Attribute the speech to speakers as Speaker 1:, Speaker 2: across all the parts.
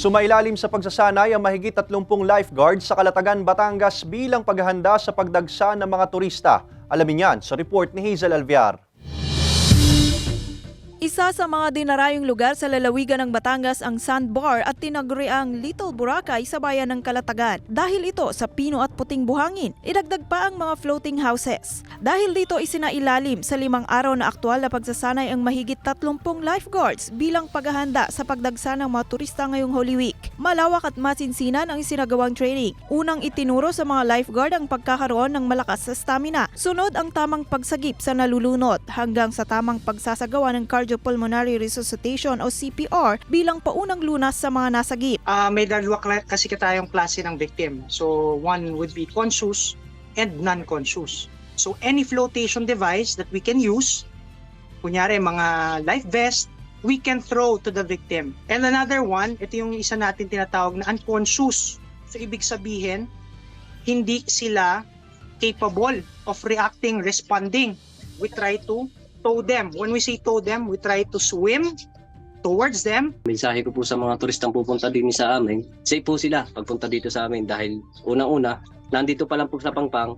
Speaker 1: Sumailalim sa pagsasanay ang mahigit 30 lifeguards sa Kalatagan, Batangas bilang paghahanda sa pagdagsa ng mga turista. Alamin yan sa report ni Hazel Alviar.
Speaker 2: Isa sa mga dinarayong lugar sa lalawigan ng Batangas ang sandbar at tinaguriang Little Boracay sa bayan ng Kalatagan. Dahil ito sa pino at puting buhangin, idagdag pa ang mga floating houses. Dahil dito isinailalim sa limang araw na aktual na pagsasanay ang mahigit 30 lifeguards bilang paghahanda sa pagdagsa ng mga turista ngayong Holy Week. Malawak at masinsinan ang isinagawang training. Unang itinuro sa mga lifeguard ang pagkakaroon ng malakas sa stamina. Sunod ang tamang pagsagip sa nalulunod hanggang sa tamang pagsasagawa ng cardiopulmonary resuscitation o CPR bilang paunang lunas sa mga nasagip.
Speaker 3: Ah, may dalawa kasi tayong klase ng victim. So, one would be conscious and non-conscious. So, any flotation device that we can use, kunyari mga life vest, we can throw to the victim. And another one, ito yung isa natin tinatawag na unconscious. So, ibig sabihin, hindi sila capable of reacting, responding. We try to tow them. When we say tow them, we try to swim towards them
Speaker 4: mensahe ko po sa mga turistang pupunta din sa amin, safe po sila pagpunta dito sa amin dahil unang-una, nandito pa lang po sa Pangpang,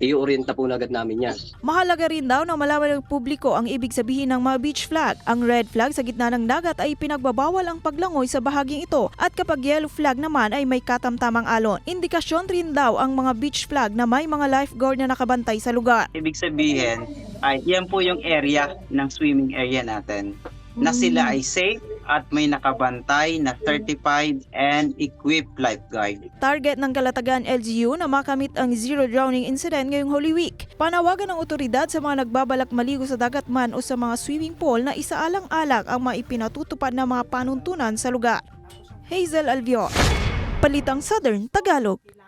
Speaker 4: i-orienta po na agad namin yan.
Speaker 2: Mahalaga rin daw na malaman ng publiko ang ibig sabihin ng mga beach flag. Ang red flag sa gitna ng dagat ay pinagbabawal ang paglangoy sa bahaging ito at kapag yellow flag naman ay may katamtamang alon. Indikasyon rin daw ang mga beach flag na may mga lifeguard na nakabantay sa lugar.
Speaker 5: Ibig sabihin, ay yan po yung area ng swimming area natin. Na sila ay safe at may nakabantay na certified and equipped lifeguard.
Speaker 2: Target ng Kalatagan LGU na makamit ang zero drowning incident ngayong Holy Week. Panawagan ng otoridad sa mga nagbabalak maligo sa dagat man o sa mga swimming pool na isaalang-alang ang maipinatutupad na mga panuntunan sa lugar. Hazel Alvio, Palitang Southern Tagalog.